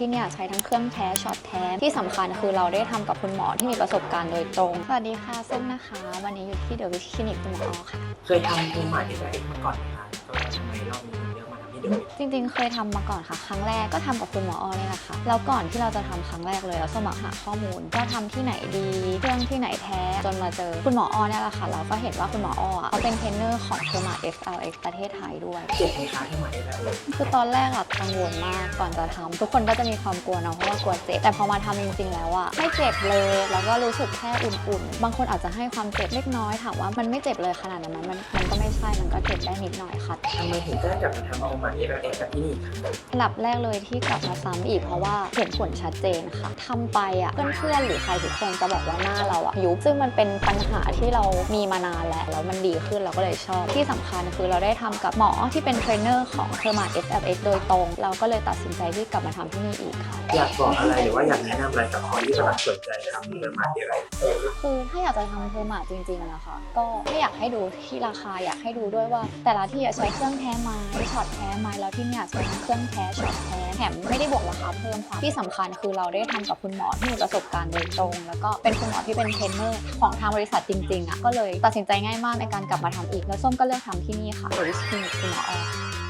ที่เนี่ยใช้ทั้งเครื่องแท้ช็อตแท้ที่สำคัญคือเราได้ทำกับคุณหมอที่มีประสบการณ์โดยตรง สวัสดีค่ะส้มนะคะ วันนี้อยู่ที่เดอะวิชคลินิกคุณหมอออค่ะ เคยทำภูมิหมาที่ไหนมาก่อนไหมคะ จริงๆ เคยทำมาก่อนค่ะ ครั้งแรกก็ทำกับคุณหมอออเนี่ยแหละค่ะแล้วก่อนที่เราจะทำครั้งแรกเลยเราสมัครหาข้อมูลก็ทำที่ไหนดีเครื่องที่ไหนแท้จนมาเจอคุณหมอออเนี่ยแหละค่ะเราก็เห็นว่าคุณหมออออะเขาเป็นเทรนเนอร์ของเทอร์มา FLX ประเทศไทยด้วยเจ็บไหมคะที่หมาได้แบบคือตอนแรกอะกังวลมากก่อนจะทำทุกคนก็จะมีความกลัวเนาะเพราะว่ากลัวเจ็บแต่พอมาทำจริงๆแล้วอะไม่เจ็บเลยแล้วก็รู้สึกแค่อุ่นๆ บางคนอาจจะให้ความเจ็บเล็กน้อยถามว่ามันไม่เจ็บเลยขนาดนั้นไหมมันมันก็ไม่ใช่มันก็เจ็บได้นิดหน่อยค่ะทำไมถึงได้กลับมาทำภูมิหมาที่แบบเอกกับที่นี่คะอันดับแรกเลยที่กลับมาซ้ำอีกเพราะว่าเห็นผลชัดเจนค่ะทำไปอะเพื่อนๆหรือใครทุกคนจะบอกว่าหน้าเราอะยุบซึ่งมันเป็นปัญหาที่เรามีมานานแล้วแล้วมันดีขึ้นเราก็เลยชอบ ที่สำคัญคือเราได้ทำกับหมอที่เป็นเทรนเนอร์ของเทอร์มา FFX โดยตรง เราก็เลยตัดสินใจที่กลับมาทำที่นี่อีกค่ะอยากบอกอะไรหรือว่าอยากแนะนำอะไรกับคนที่กำลังสนใจทำภูมิหมาที่ไร คือถ้าอยากจะทำเทอร์มาจริงๆนะคะ ก็ไม่อยากให้ดูที่ราคาอยากให้ดูด้วยว่า แต่ละที่ใช้เครื่องแท้ไหมช็อตแท้ไหมแล้วที่เนี่ยใช้เครื่องแท้ช็อตแท้แถมไม่ได้บวกราคาเพิ่มค่ะที่สำคัญคือเราได้ทำกับคุณหมอที่มีประสบการณ์โดยตรง แล้วก็เป็นคุณหมอที่เป็นเทรนเนอร์ของทางบริษัทจริงๆอะก็เลยตัดสินใจง่ายมากในการกลับมาทำอีกแล้วส้มก็เลือกทำที่นี่ค่ะโดยวิชคลินิกคุณหมออ